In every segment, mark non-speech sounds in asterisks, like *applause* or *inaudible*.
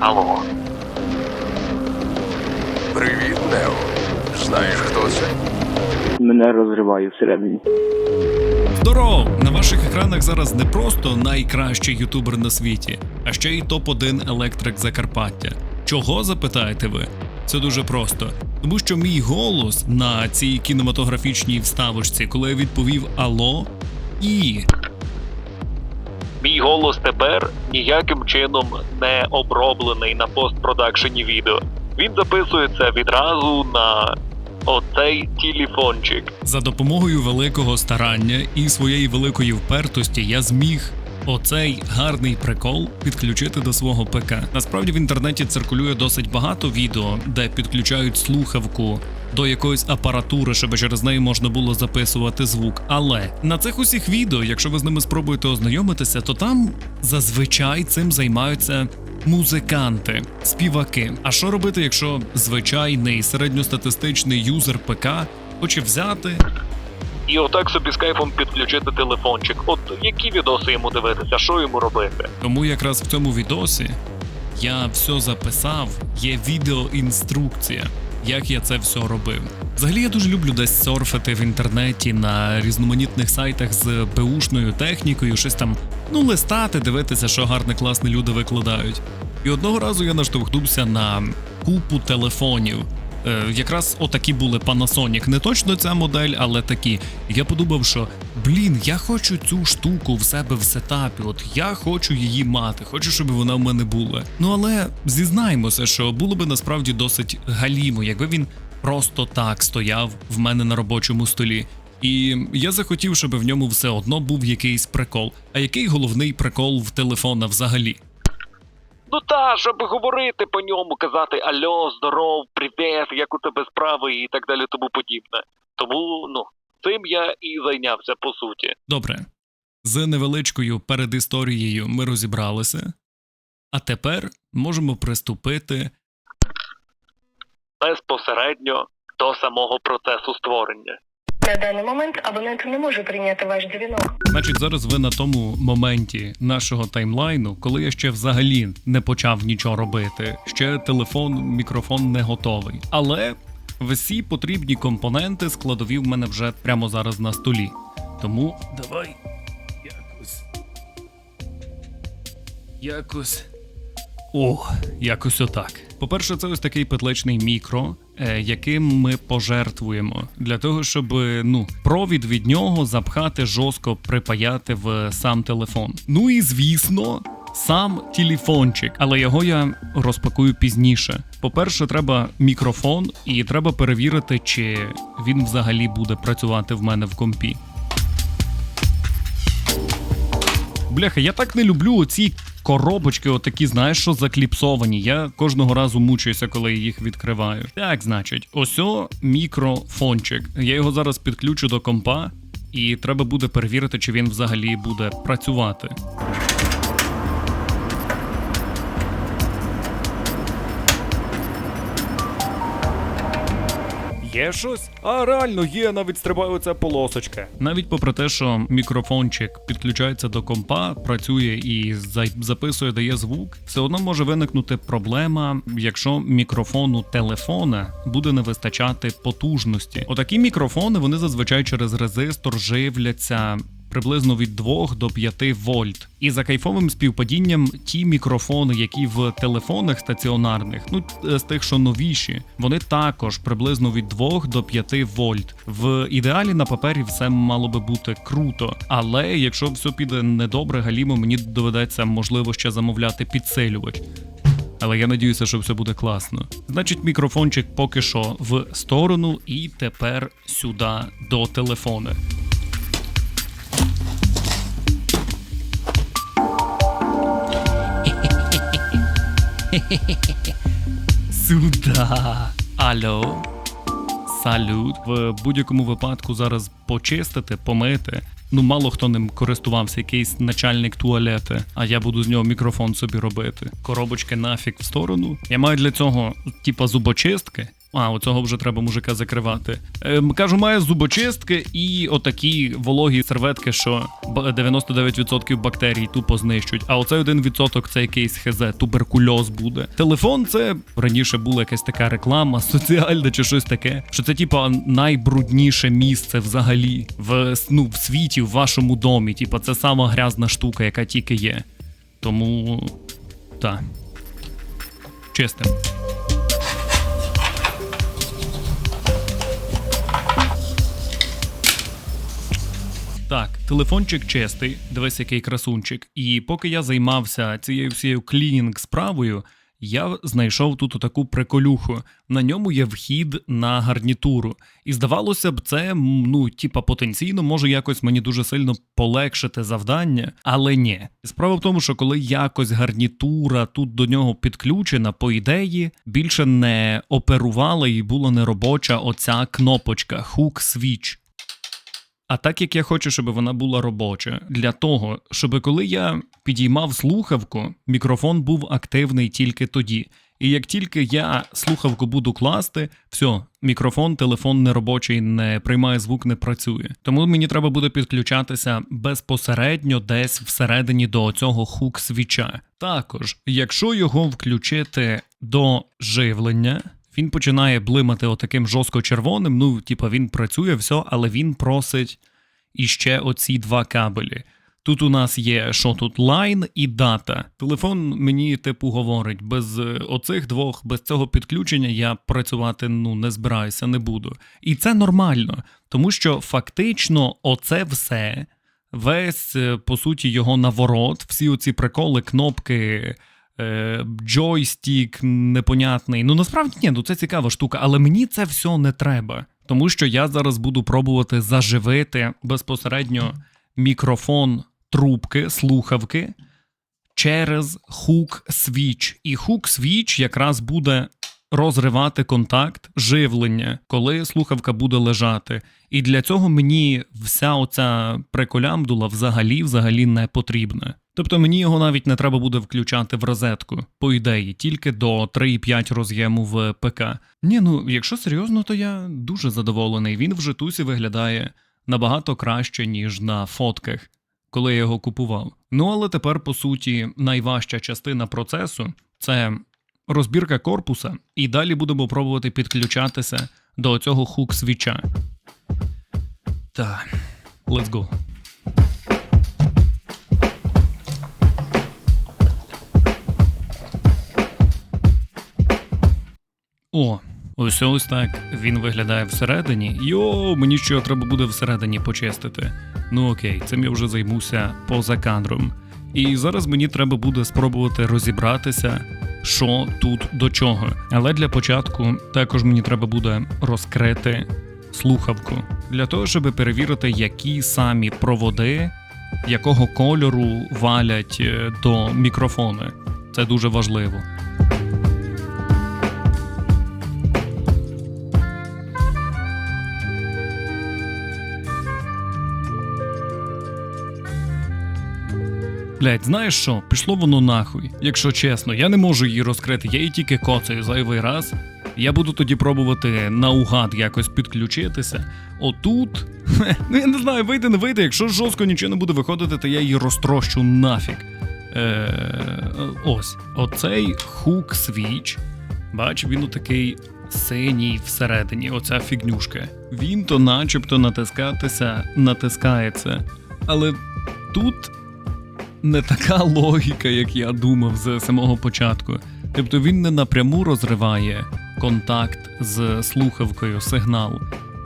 Алло. Привіт, Нео. Знаєш, хто це? Мене розриває всередині. Здоров! На ваших екранах зараз не просто найкращий ютубер на світі, а ще й топ-1 електрик Закарпаття. Чого запитаєте ви? Це дуже просто. Тому що мій голос на цій кінематографічній вставочці, коли я відповів Алло, і Мій голос тепер ніяким чином не оброблений на постпродакшені відео. Він записується відразу на оцей телефончик. за допомогою великого старання і своєї великої впертості я зміг оцей гарний прикол підключити до свого ПК. Насправді в інтернеті циркулює досить багато відео, де підключають слухавку до якоїсь апаратури, щоб через неї можна було записувати звук. Але на цих усіх відео, якщо ви з ними спробуєте ознайомитися, то там зазвичай цим займаються музиканти, співаки. А що робити, якщо звичайний середньостатистичний юзер ПК хоче взяти І отак собі з кайфом підключити телефончик. От які відоси йому дивитися, що йому робити? Тому якраз в цьому відосі я все записав, є відеоінструкція, як я це все робив. Взагалі я дуже люблю десь серфити в інтернеті на різноманітних сайтах з беушною технікою, щось там ну листати, дивитися, що гарне класне люди викладають. І одного разу я наштовхнувся на купу телефонів. Е, якраз отакі були Panasonic. Не точно ця модель, але такі. Я подумав, що блін, я хочу цю штуку в себе в сетапі. От я хочу її мати, хочу, щоб вона в мене була. Ну але зізнаємося, що було би насправді досить галімо, якби він просто так стояв в мене на робочому столі. І я захотів, щоб в ньому все одно був якийсь прикол. А який головний прикол в телефона взагалі? Ну та, щоб говорити по ньому, казати Альо, здоров, привіт, як у тебе справи і так далі, тому подібне. Тому, ну, цим я і зайнявся по суті. Добре, з невеличкою передісторією ми розібралися. А тепер можемо приступити. Безпосередньо до самого процесу створення. На даний момент абонент не може прийняти ваш дзвінок. Значить, зараз ви на тому моменті нашого таймлайну, коли я ще взагалі не почав нічого робити. Ще телефон, мікрофон не готовий. Але всі потрібні компоненти складові в мене вже прямо зараз на столі. Тому давай якось. Якось. О, якось отак. По-перше, це ось такий петличний мікро, яким ми пожертвуємо для того, щоб ну провід від нього запхати жорстко припаяти в сам телефон. Ну і звісно. Сам телефончик, але його я розпакую пізніше. По-перше, треба мікрофон, і треба перевірити, чи він взагалі буде працювати в мене в компі. Бляха, я так не люблю оці коробочки, отакі, знаєш, що закліпсовані. Я кожного разу мучуюся, коли їх відкриваю. Так, значить, ось мікрофончик. Я його зараз підключу до компа, і треба буде перевірити, чи він взагалі буде працювати. Є щось? А реально є, навіть стрибає оця полосочка. Навіть попри те, що мікрофончик підключається до компа, працює і записує, дає звук, все одно може виникнути проблема, якщо мікрофону телефона буде не вистачати потужності. Отакі мікрофони вони зазвичай через резистор живляться. Приблизно від 2 до 5 вольт. І за кайфовим співпадінням ті мікрофони, які в телефонах стаціонарних, ну е, з тих, що новіші, вони також приблизно від 2 до 5 вольт. В ідеалі на папері все мало би бути круто. Але якщо все піде недобре, галімо, мені доведеться можливо ще замовляти підсилювач. Але я надіюся, що все буде класно. Значить, мікрофончик поки що в сторону, і тепер сюди до телефона. *laughs* Сюда. Алло. Салют. В будь-якому випадку зараз почистити, помити. Ну, мало хто ним користувався, якийсь начальник туалети, а я буду з нього мікрофон собі робити. Коробочки нафік в сторону. Я маю для цього, типа, зубочистки. А, оцього вже треба мужика закривати. Ем, кажу, має зубочистки і отакі вологі серветки, що 99% бактерій тупо знищують. А оцей 1% це якийсь хз, туберкульоз буде. Телефон це раніше була якась така реклама, соціальна чи щось таке. Що це типа найбрудніше місце взагалі в, ну, в світі, в вашому домі. Типа, це сама грязна штука, яка тільки є. Тому так. Чистим. Так, телефончик чистий, дивись, який красунчик. І поки я займався цією всією клінінг справою, я знайшов тут таку приколюху. На ньому є вхід на гарнітуру. І здавалося б, це ну, типа, потенційно може якось мені дуже сильно полегшити завдання, але ні. Справа в тому, що коли якось гарнітура тут до нього підключена, по ідеї більше не оперувала і була неробоча оця кнопочка Hook Switch. А так як я хочу, щоб вона була робоча, для того, щоб коли я підіймав слухавку, мікрофон був активний тільки тоді. І як тільки я слухавку буду класти, все, мікрофон, телефон неробочий, не приймає звук, не працює. Тому мені треба буде підключатися безпосередньо десь всередині до цього хук свіча. Також, якщо його включити до живлення, він починає блимати отаким жорстко червоним. Ну, типа він працює, все, але він просить іще оці два кабелі. Тут у нас є що тут лайн і дата. Телефон мені типу говорить, без е, оцих двох, без цього підключення я працювати ну не збираюся, не буду. І це нормально, тому що фактично оце все, весь е, по суті його наворот, всі оці приколи, кнопки. Е, Джойстік непонятний. Ну насправді ні, ну це цікава штука, але мені це все не треба. Тому що я зараз буду пробувати заживити безпосередньо мікрофон трубки, слухавки через хук свіч. І хук свіч якраз буде розривати контакт живлення, коли слухавка буде лежати. І для цього мені вся оця приколямдула взагалі взагалі не потрібна. Тобто мені його навіть не треба буде включати в розетку, по ідеї, тільки до 3,5 роз'єму в ПК. Ні, ну якщо серйозно, то я дуже задоволений. Він в житусі виглядає набагато краще, ніж на фотках, коли я його купував. Ну але тепер, по суті, найважча частина процесу це розбірка корпуса, і далі будемо пробувати підключатися до цього хук свіча. Так, let's go. О, ось ось так він виглядає всередині. Йо, мені що треба буде всередині почистити. Ну окей, цим я вже займуся поза кадром. І зараз мені треба буде спробувати розібратися, що тут до чого. Але для початку також мені треба буде розкрити слухавку для того, щоб перевірити, які самі проводи, якого кольору валять е, до мікрофону. Це дуже важливо. Блять, знаєш що? Пішло воно нахуй. Якщо чесно, я не можу її розкрити, я її тільки коцаю зайвий раз. Я буду тоді пробувати наугад якось підключитися. Отут, ну я не знаю, вийде, не вийде. Якщо жорстко нічого не буде виходити, то я її розтрощу нафіг. Е, ось, оцей хук свіч. Бач, він отакий синій всередині, оця фігнюшка. Він то начебто натискатися, натискається. Але тут не така логіка, як я думав з самого початку. Тобто він не напряму розриває контакт з слухавкою сигнал,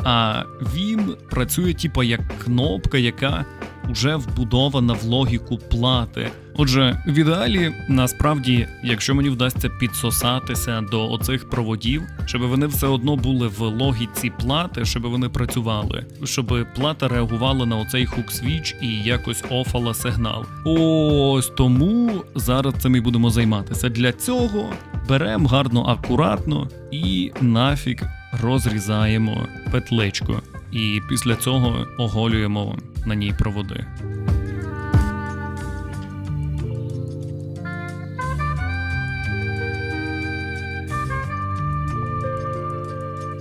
а він працює типа як кнопка, яка вже вбудована в логіку плати. Отже, в ідеалі, насправді, якщо мені вдасться підсосатися до оцих проводів, щоб вони все одно були в логіці плати, щоб вони працювали, щоб плата реагувала на оцей хук-свіч і якось офала сигнал. Ось тому зараз цим і будемо займатися. Для цього беремо гарно акуратно і нафіг розрізаємо петличку. І після цього оголюємо на ній проводи.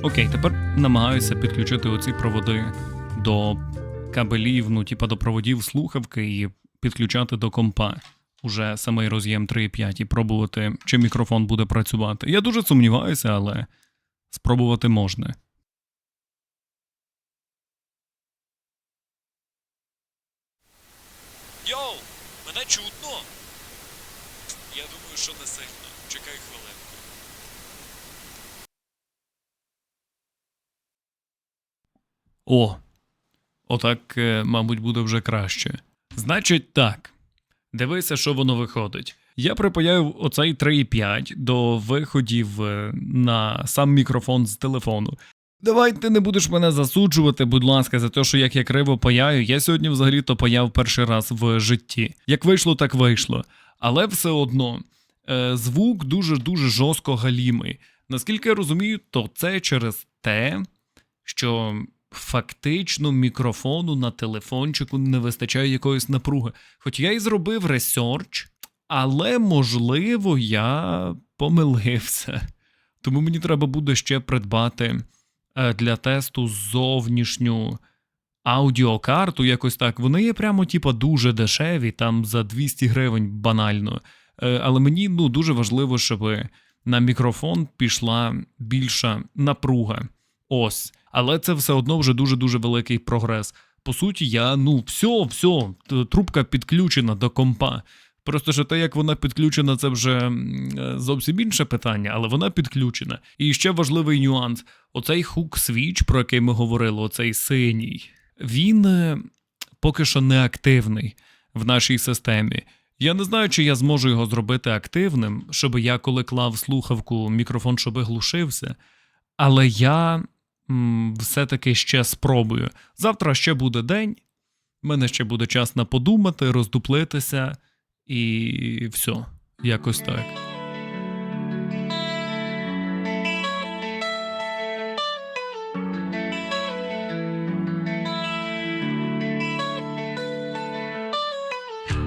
Окей, тепер намагаюся підключити оці проводи до кабелів, ну, типа до проводів слухавки і підключати до компа. Уже самий роз'єм 3.5 і пробувати, чи мікрофон буде працювати. Я дуже сумніваюся, але спробувати можна. Йоу, мене чутно? Я думаю, що не сильно. Чекай хвилинку. О, отак, е, мабуть, буде вже краще. Значить так. Дивися, що воно виходить. Я припаяв оцей 3.5 до виходів е, на сам мікрофон з телефону. Давай ти не будеш мене засуджувати, будь ласка, за те, що як я криво паяю. Я сьогодні взагалі-то паяв перший раз в житті. Як вийшло, так вийшло. Але все одно е, звук дуже-дуже жорстко галімий. Наскільки я розумію, то це через те, що фактично мікрофону на телефончику не вистачає якоїсь напруги. Хоч я і зробив ресерч, але можливо я помилився. Тому мені треба буде ще придбати е, для тесту зовнішню аудіокарту, якось так. Вони є прямо, типа, дуже дешеві, там за 200 гривень банально. Е, Але мені ну, дуже важливо, щоб на мікрофон пішла більша напруга. Ось. Але це все одно вже дуже-дуже великий прогрес. По суті, я, ну, все, все, трубка підключена до компа. Просто що те, як вона підключена, це вже е, зовсім інше питання, але вона підключена. І ще важливий нюанс: оцей хук свіч, про який ми говорили, оцей синій, він е, поки що не активний в нашій системі. Я не знаю, чи я зможу його зробити активним, щоб я, коли клав слухавку, мікрофон, щоб глушився. Але я все-таки ще спробую. Завтра ще буде день, в мене ще буде час на подумати, роздуплитися, і все, якось так.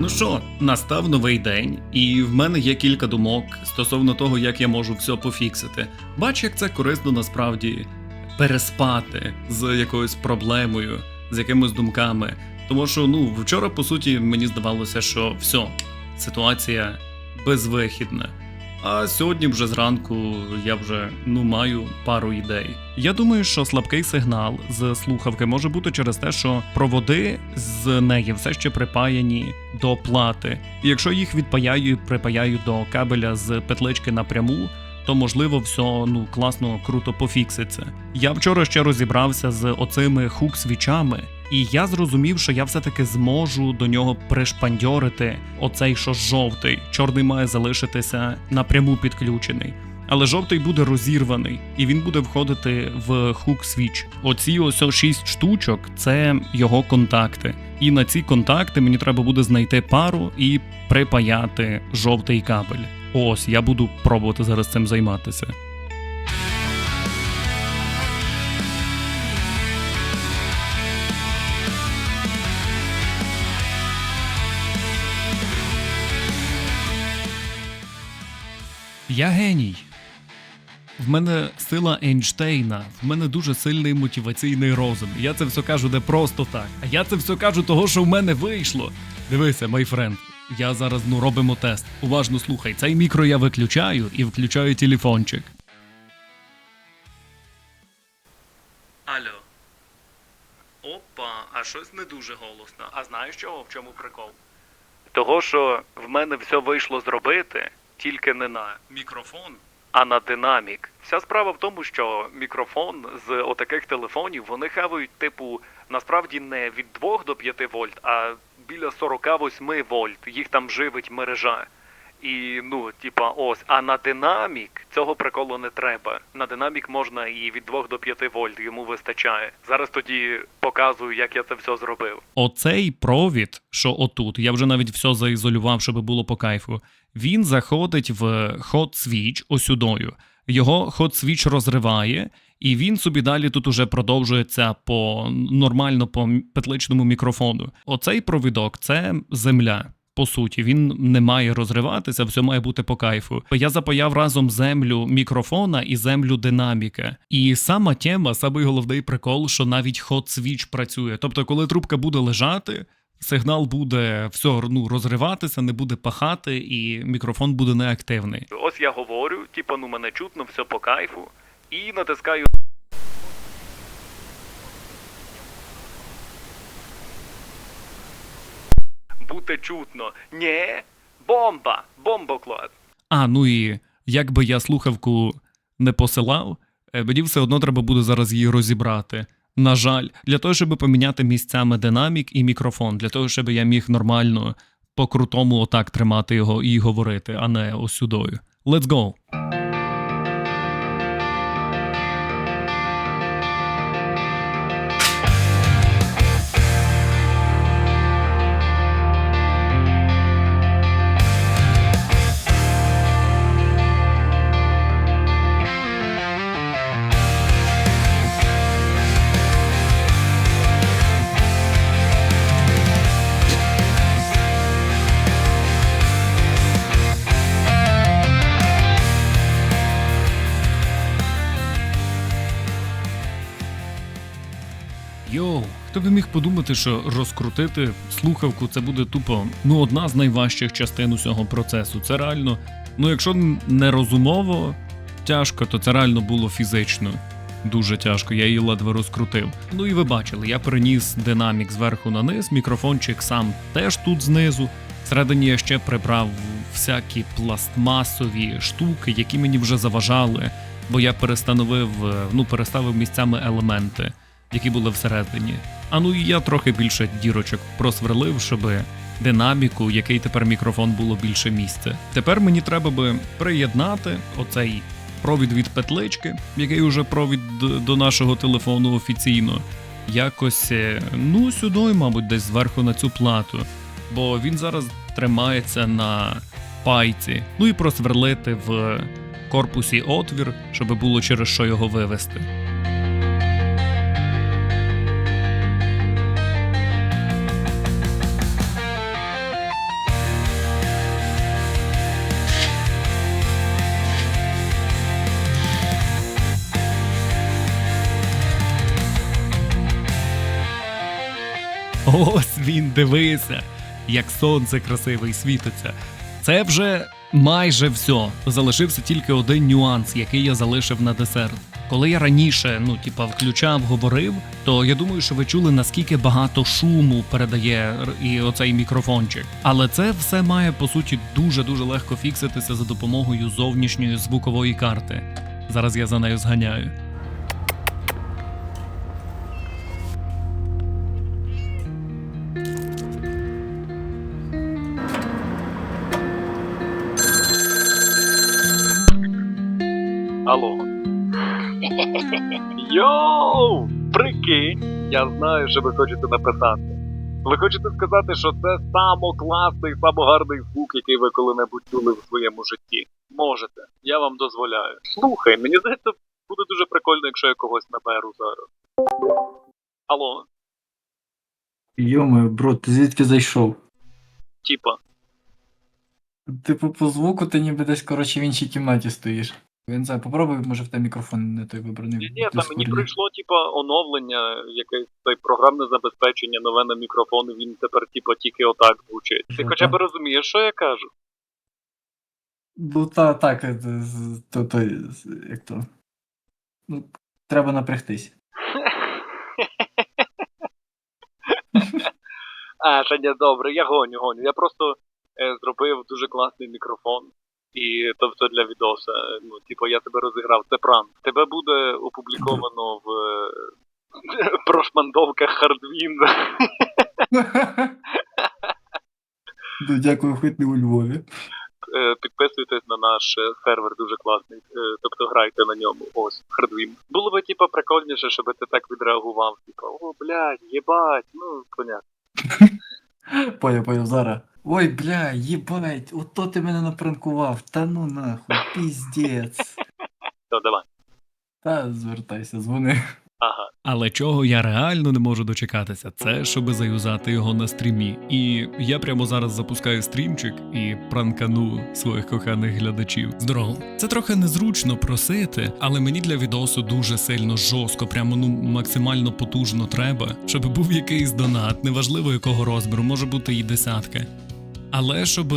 Ну що, настав новий день, і в мене є кілька думок стосовно того, як я можу все пофіксити. Бач, як це корисно насправді переспати з якоюсь проблемою, з якимись думками. Тому що ну вчора, по суті, мені здавалося, що все, ситуація безвихідна. А сьогодні вже зранку я вже ну маю пару ідей. Я думаю, що слабкий сигнал з слухавки може бути через те, що проводи з неї все ще припаяні до плати. І якщо їх відпаяю і припаяю до кабеля з петлички напряму, то можливо все ну класно круто пофікситься. Я вчора ще розібрався з оцими хук-свічами, і я зрозумів, що я все-таки зможу до нього пришпандьорити оцей, що жовтий. Чорний має залишитися напряму підключений. Але жовтий буде розірваний, і він буде входити в хук свіч. Оці ось шість штучок це його контакти. І на ці контакти мені треба буде знайти пару і припаяти жовтий кабель. Ось я буду пробувати зараз цим займатися. Я геній. В мене сила Ейнштейна, в мене дуже сильний мотиваційний розум. Я це все кажу не просто так. А я це все кажу того, що в мене вийшло. Дивися, май френд. Я зараз ну робимо тест. Уважно слухай, цей мікро я виключаю і включаю телефончик. Алло. Опа, а щось не дуже голосно. А знаєш чого? В чому прикол? Того, що в мене все вийшло зробити, тільки не на мікрофон, а на динамік. Вся справа в тому, що мікрофон з отаких телефонів вони хавають, типу, насправді не від 2 до 5 вольт, а біля 48 вольт. Їх там живить мережа. І ну, типа, ось, а на динамік цього приколу не треба. На динамік можна і від 2 до 5 вольт, йому вистачає. Зараз тоді показую, як я це все зробив. Оцей провід, що отут, я вже навіть все заізолював, щоб було по кайфу. Він заходить в hot switch осюдою. Його hot switch розриває, і він собі далі тут уже продовжується по нормально по петличному мікрофону. Оцей провідок це земля. По суті, він не має розриватися, все має бути по кайфу. Я запаяв разом землю мікрофона і землю динаміка. І сама тема, самий головний прикол, що навіть ход свіч працює. Тобто, коли трубка буде лежати, сигнал буде все ну, розриватися, не буде пахати, і мікрофон буде неактивний. Ось я говорю, типа, ну мене чутно, все по кайфу. І натискаю. Бути чутно. Нє, бомба, бомбоклад. А, ну і як би я слухавку не посилав, е, мені все одно треба буде зараз її розібрати. На жаль, для того, щоб поміняти місцями динамік і мікрофон, для того, щоб я міг нормально по-крутому отак тримати його і говорити, а не ось сюдою. Let's go! Подумати, що розкрутити слухавку це буде тупо ну одна з найважчих частин усього процесу. Це реально, ну якщо не розумово тяжко, то це реально було фізично. Дуже тяжко, я її ледве розкрутив. Ну і ви бачили, я переніс динамік зверху на низ, мікрофончик сам теж тут знизу. Всередині я ще прибрав всякі пластмасові штуки, які мені вже заважали, бо я перестановив, е, ну переставив місцями елементи які були всередині. А ну і я трохи більше дірочок просверлив, щоб динаміку, який тепер мікрофон було більше місця. Тепер мені треба би приєднати оцей провід від петлички, який уже провід до нашого телефону офіційно. Якось, е, ну, сюди, мабуть, десь зверху на цю плату. Бо він зараз тримається на пайці. Ну і просверлити в корпусі отвір, щоб було через що його вивести. Ось він, дивися, як сонце красиве і світиться. Це вже майже все. Залишився тільки один нюанс, який я залишив на десерт. Коли я раніше, ну типа, включав, говорив, то я думаю, що ви чули наскільки багато шуму передає і оцей мікрофончик. Але це все має по суті дуже дуже легко фікситися за допомогою зовнішньої звукової карти. Зараз я за нею зганяю. Алло. Йоу! Прикинь, я знаю, що ви хочете написати. Ви хочете сказати, що це само класний, само гарний звук, який ви коли-небудь чули в своєму житті. Можете, я вам дозволяю. Слухай, мені здається, буде дуже прикольно, якщо я когось наберу зараз. Алло, Йоме, бро, ти звідки зайшов? типа, Типу, по звуку ти ніби десь, коротше, в іншій кімнаті стоїш. Я не знаю, попробуй, може в тебе мікрофон не той вибраний. ні, ні, там мені прийшло, типа, оновлення, якесь той програмне забезпечення, нове на мікрофон, він тепер, типа, тільки отак звучить. Ти хоча б розумієш, що я кажу? Ну, та, так, е, то, то, як то. Ну, треба напрягтись. *laughs* А, Женя, добре, я гоню, гоню. Я просто е, зробив дуже класний мікрофон. І то все для відоса. Ну, типу, я тебе розіграв. Це пранк. Тебе буде опубліковано в е, *laughs* прошмандовках Хардвінда. Ну, дякую, хоч не у Львові. Е, Підписуйтесь на наш е, сервер, дуже класний. Тобто грайте на ньому. Ось, Хардвін. Було би, типа, прикольніше, щоб ти так відреагував. Типа, о, блядь, єбать, ну, понятно. *laughs* Поняв, поняв, зараз. Ой, бля, їбать, ото ти мене напранкував. Та ну нахуй, піздець. *laughs* То давай. Та звертайся, дзвони. Ага. Але чого я реально не можу дочекатися, це щоби заюзати його на стрімі. І я прямо зараз запускаю стрімчик і пранкану своїх коханих глядачів. Здорово. Це трохи незручно просити, але мені для відосу дуже сильно жорстко, прямо ну максимально потужно треба, щоб був якийсь донат, неважливо якого розміру, може бути і десятка. Але щоб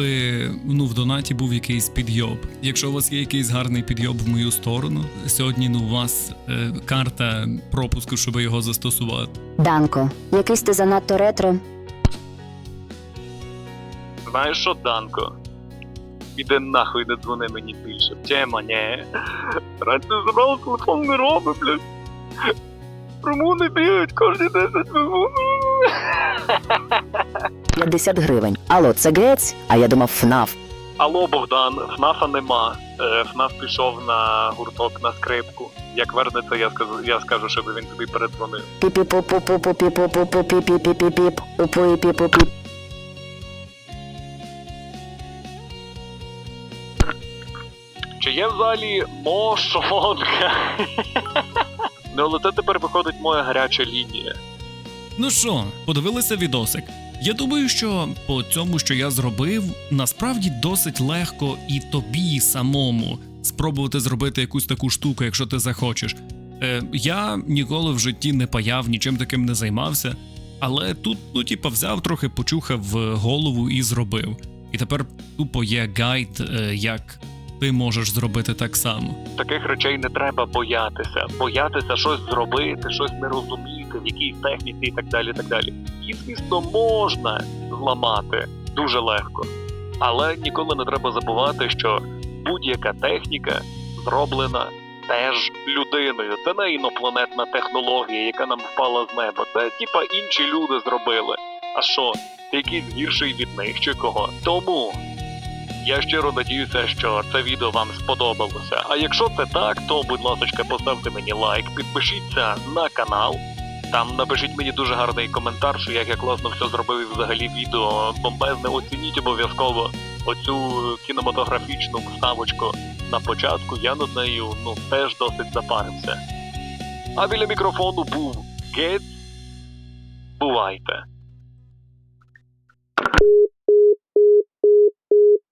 ну в донаті був якийсь підйоб. Якщо у вас є якийсь гарний підйоб в мою сторону, сьогодні ну у вас е, карта пропуску, щоб його застосувати. Данко, якийсь ти занадто ретро. Знаєш що, Данко? Іди нахуй не дзвони мені більше. Тема, не. Раніше забрав телефон не робить, блядь. Румуни бігають кожні 10 хвилин. 50 гривень. Алло, це грець? А я думав ФНАФ. Алло, Богдан, ФНАФа нема. Е, ФНАФ пішов на гурток на скрипку. Як вернеться, я скажу, я скажу, щоб він тобі передзвонив. Піпі попої піпо. Чи є в залі мошонка? Ну, але тепер виходить моя гаряча лінія. Ну що, подивилися відосик? Я думаю, що по цьому, що я зробив, насправді досить легко і тобі самому спробувати зробити якусь таку штуку, якщо ти захочеш. Е, я ніколи в житті не паяв, нічим таким не займався, але тут, ну, типа, взяв трохи, почухав голову і зробив. І тепер тупо є гайд, е, як ти можеш зробити так само. Таких речей не треба боятися. Боятися щось зробити, щось не розуміти, в якійсь техніці і так далі. так далі. І, звісно, можна зламати дуже легко. Але ніколи не треба забувати, що будь-яка техніка зроблена теж людиною. Це не інопланетна технологія, яка нам впала з неба. Це типа інші люди зробили. А що, якийсь гірший від них чи кого? Тому я щиро надіюся, що це відео вам сподобалося. А якщо це так, то будь ласка, поставте мені лайк, підпишіться на канал. Там напишіть мені дуже гарний коментар, що як я класно все зробив і взагалі відео бомбезне. Оцініть обов'язково оцю кінематографічну вставочку на початку. Я над нею ну теж досить запарився. А біля мікрофону був Гець. Бувайте!